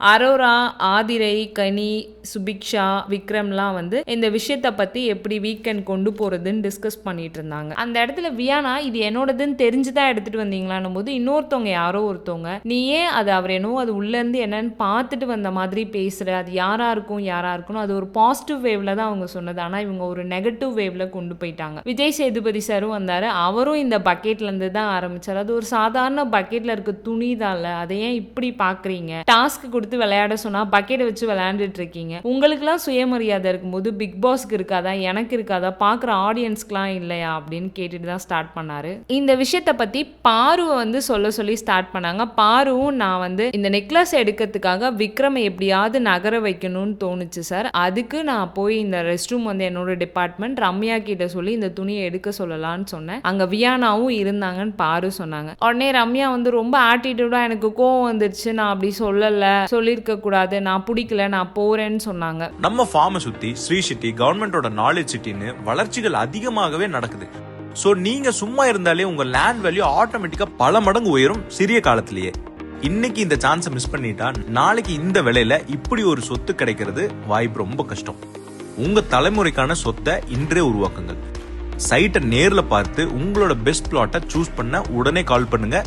அரோரா ஆதிரை கனி சுபிக்ஷா விக்ரம்லாம் வந்து இந்த விஷயத்தை பற்றி எப்படி வீக்கெண்ட் கொண்டு போகிறதுன்னு டிஸ்கஸ் பண்ணிட்டு இருந்தாங்க. அந்த இடத்துல வியானா இது என்னோடதுன்னு தெரிஞ்சு தான் எடுத்துட்டு வந்தீங்களான்னும் போது இன்னொருத்தவங்க யாரோ ஒருத்தவங்க நீ ஏன் அது அவர் என்னவோ அது உள்ளேருந்து என்னன்னு பார்த்துட்டு வந்த மாதிரி பேசுகிற அது யாராக இருக்கும் யாராக இருக்கணும் அது ஒரு பாசிட்டிவ் வேவ்ல தான் அவங்க சொன்னது. ஆனால் இவங்க ஒரு நெகட்டிவ் வேவ்ல கொண்டு போயிட்டாங்க. விஜய் சேதுபதி சாரும் வந்தார். அவரும் இந்த பக்கெட்லேருந்து தான் ஆரம்பித்தார் அது ஒரு சாதாரண பக்கெட்டில் இருக்க துணி தான்ல. அதை ஏன் இப்படி பார்க்குறீங்க டாஸ்க் கொடுத்து விளையாட சொன்னா பக்கெட்டை வச்சு விளையாண்டுட்டு இருக்கீங்க உங்களுக்குலாம் சுயமரியாதை இருக்கும்போது பிக் பாஸ்க்கு இருக்காதா எனக்கு இருக்காதா பார்க்குற ஆடியன்ஸ்க்குலாம் இல்லையா அப்படின்னு கேட்டுட்டு தான் ஸ்டார்ட் பண்ணாரு. இந்த விஷயத்தை பற்றி பாருவை வந்து சொல்ல சொல்லி ஸ்டார்ட் பண்ணாங்க. பாருவும் நான் வந்து இந்த நெக்லஸ் எடுக்கிறதுக்காக விக்ரமை எப்படியாவது நகர வைக்கணும்னு தோணுச்சு சார் அதுக்கு நான் போய் இந்த ரெஸ்ட் ரூம் வந்து என்னோட டிபார்ட்மெண்ட் ரம்யா கிட்ட சொல்லி இந்த துணியை எடுக்க சொல்லலாம்னு சொன்னேன். அங்கே வியானாவும் இருந்தாங்கன்னு பாரு சொன்னாங்க. உடனே ரம்யா வந்து ரொம்ப ஆட்டிடியூடாக எனக்கு கோவம் வந்துருச்சு. நான் அப்படி சொல்லலை. சொல்லியிருக்க கூடாது நான் பிடிக்கல நான் போறேன்னு சொன்னாங்க. நம்ம ஃபார்மை சுத்தி ஸ்ரீ சிட்டி கவர்மெண்டோட நாலேஜ் சிட்டின்னு வளர்ச்சிகள் அதிகமாகவே நடக்குது. ஸோ நீங்க சும்மா இருந்தாலே உங்க லேண்ட் வேல்யூ ஆட்டோமேட்டிக்கா பல மடங்கு உயரும் சிறிய காலத்திலேயே. இன்னைக்கு இந்த சான்ஸை மிஸ் பண்ணிட்டா நாளைக்கு இந்த விலையில இப்படி ஒரு சொத்து கிடைக்கிறது வாய்ப்பு ரொம்ப கஷ்டம். உங்க தலைமுறைக்கான சொத்தை இன்றே உருவாக்குங்கள். சைட்டை நேரில் பார்த்து உங்களோட பெஸ்ட் பிளாட்டை சூஸ் பண்ண உடனே கால் பண்ணுங்க.